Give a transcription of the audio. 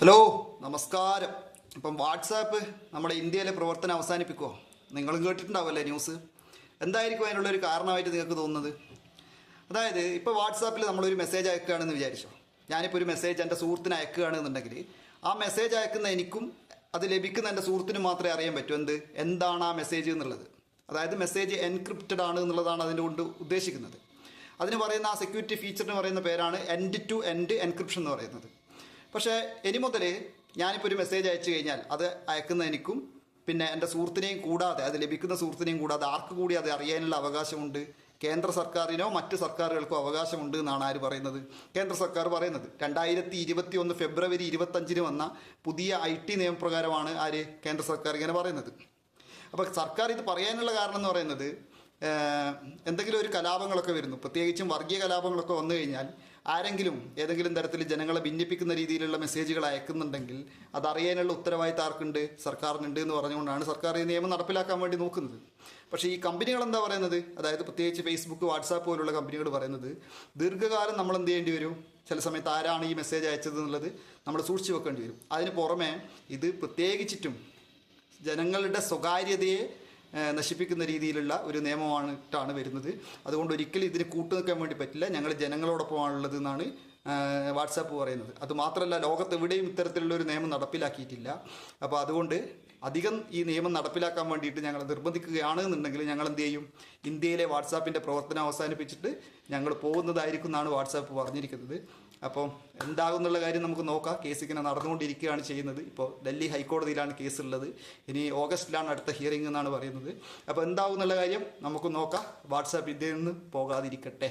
Hello നമസ്കാരം. ഇപ്പം WhatsApp നമ്മുടെ ഇന്ത്യയിലെ പ്രവർത്തനം അവസാനിപ്പിക്കുമോ നിങ്ങളും കേട്ടിട്ടുണ്ടാവുമല്ലേ ന്യൂസ്? എന്തായിരിക്കും അതിനുള്ളൊരു കാരണമായിട്ട് നിങ്ങൾക്ക് തോന്നുന്നത്? അതായത് ഇപ്പോൾ വാട്സാപ്പിൽ നമ്മളൊരു മെസ്സേജ് അയക്കുകയാണെന്ന് വിചാരിച്ചോ? ഞാനിപ്പോൾ ഒരു മെസ്സേജ് എന്റെ സുഹൃത്തിന് അയക്കുകയാണെന്നുണ്ടെങ്കിൽ ആ മെസ്സേജ് അയക്കുന്ന എനിക്കും അത് ലഭിക്കുന്ന എന്റെ സുഹൃത്തിനും മാത്രമേ അറിയാൻ പറ്റൂ. എന്ത്? എന്താണ് ആ മെസ്സേജ് എന്നുള്ളത്. അതായത് മെസ്സേജ് എൻക്രിപ്റ്റഡ് ആണ് എന്നുള്ളതാണ് അതിന്റെ കൊണ്ട് ഉദ്ദേശിക്കുന്നത്. അതിന് പറയുന്ന ആ സെക്യൂരിറ്റി ഫീച്ചറിന് പറയുന്ന പേരാണ് എൻഡ് ടു എൻഡ് എൻക്രിപ്ഷൻ എന്ന് പറയുന്നത്. പക്ഷേ ഇനി മുതൽ ഞാനിപ്പോൾ ഒരു മെസ്സേജ് അയച്ചു കഴിഞ്ഞാൽ അത് അയക്കുന്ന എനിക്കും പിന്നെ എന്റെ സുഹൃത്തിനെയും കൂടാതെ അത് ലഭിക്കുന്ന സുഹൃത്തിനെയും കൂടാതെ ആർക്ക് കൂടി അത് അറിയാനുള്ള അവകാശമുണ്ട്? കേന്ദ്ര സർക്കാരിനോ മറ്റ് സർക്കാരുകൾക്കോ അവകാശമുണ്ട് എന്നാണ് ആര് പറയുന്നത്? കേന്ദ്ര സർക്കാർ പറയുന്നത് രണ്ടായിരത്തി ഇരുപത്തി ഒന്ന് ഫെബ്രുവരി ഇരുപത്തഞ്ചിന് വന്ന പുതിയ ഐ ടി നിയമപ്രകാരമാണ് ആര് കേന്ദ്ര സർക്കാർ ഇങ്ങനെ പറയുന്നത്. അപ്പോൾ സർക്കാർ ഇത് പറയാനുള്ള കാരണം എന്ന് പറയുന്നത് എന്തെങ്കിലും ഒരു കലാപങ്ങളൊക്കെ വരുന്നു. പ്രത്യേകിച്ചും വർഗീയ കലാപങ്ങളൊക്കെ വന്നു കഴിഞ്ഞാൽ ആരെങ്കിലും ഏതെങ്കിലും തരത്തിൽ ജനങ്ങളെ ഭിന്നിപ്പിക്കുന്ന രീതിയിലുള്ള മെസ്സേജുകൾ അയക്കുന്നുണ്ടെങ്കിൽ അതറിയാനുള്ള ഉത്തരവാദിത്തം ആർക്കുണ്ട്? സർക്കാരിനുണ്ട് എന്ന് പറഞ്ഞുകൊണ്ടാണ് സർക്കാർ ഈ നിയമം നടപ്പിലാക്കാൻ വേണ്ടി നോക്കുന്നത്. പക്ഷേ ഈ കമ്പനികൾ എന്താ പറയുന്നത്? അതായത് പ്രത്യേകിച്ച് ഫേസ്ബുക്ക് വാട്സാപ്പ് പോലുള്ള കമ്പനികൾ പറയുന്നത് ദീർഘകാലം നമ്മൾ എന്ത് ചെയ്യേണ്ടി വരും? ചില സമയത്ത് ആരാണ് ഈ മെസ്സേജ് അയച്ചത് എന്നുള്ളത് നമ്മൾ സൂക്ഷിച്ചു വെക്കേണ്ടി വരും. അതിന് പുറമെ ഇത് പ്രത്യേകിച്ചിട്ടും ജനങ്ങളുടെ സ്വകാര്യതയെ നശിപ്പിക്കുന്ന രീതിയിലുള്ള ഒരു നിയമമായിട്ടാണ് വരുന്നത്. അതുകൊണ്ട് ഒരിക്കലും ഇതിന് കൂട്ടു നിൽക്കാൻ വേണ്ടി പറ്റില്ല. ഞങ്ങൾ ജനങ്ങളോടൊപ്പമാണുള്ളത് എന്നാണ് വാട്സാപ്പ് പറയുന്നത്. അതുമാത്രമല്ല ലോകത്ത് എവിടെയും ഇത്തരത്തിലുള്ള ഒരു നിയമം നടപ്പിലാക്കിയിട്ടില്ല. അപ്പോൾ അതുകൊണ്ട് അധികം ഈ നിയമം നടപ്പിലാക്കാൻ വേണ്ടിയിട്ട് ഞങ്ങൾ നിർബന്ധിക്കുകയാണ് എന്നുണ്ടെങ്കിൽ ഞങ്ങൾ എന്ത് ചെയ്യും? ഇന്ത്യയിലെ വാട്സാപ്പിന്റെ പ്രവർത്തനം അവസാനിപ്പിച്ചിട്ട് ഞങ്ങൾ പോകുന്നതായിരിക്കും എന്നാണ് വാട്സാപ്പ് പറഞ്ഞിരിക്കുന്നത്. അപ്പോൾ എന്താകുന്നുള്ള കാര്യം നമുക്ക് നോക്കാം. കേസ് ഇങ്ങനെ നടന്നുകൊണ്ടിരിക്കുകയാണ് ചെയ്യുന്നത്. ഇപ്പോൾ ഡൽഹി ഹൈക്കോടതിയിലാണ് കേസുള്ളത്. ഇനി ഓഗസ്റ്റിലാണ് അടുത്ത ഹിയറിംഗ് എന്നാണ് പറയുന്നത്. അപ്പോൾ എന്താകുന്നുള്ള കാര്യം നമുക്ക് നോക്കാം. വാട്സാപ്പ് ഇതിൽ നിന്ന് പോകാതിരിക്കട്ടെ.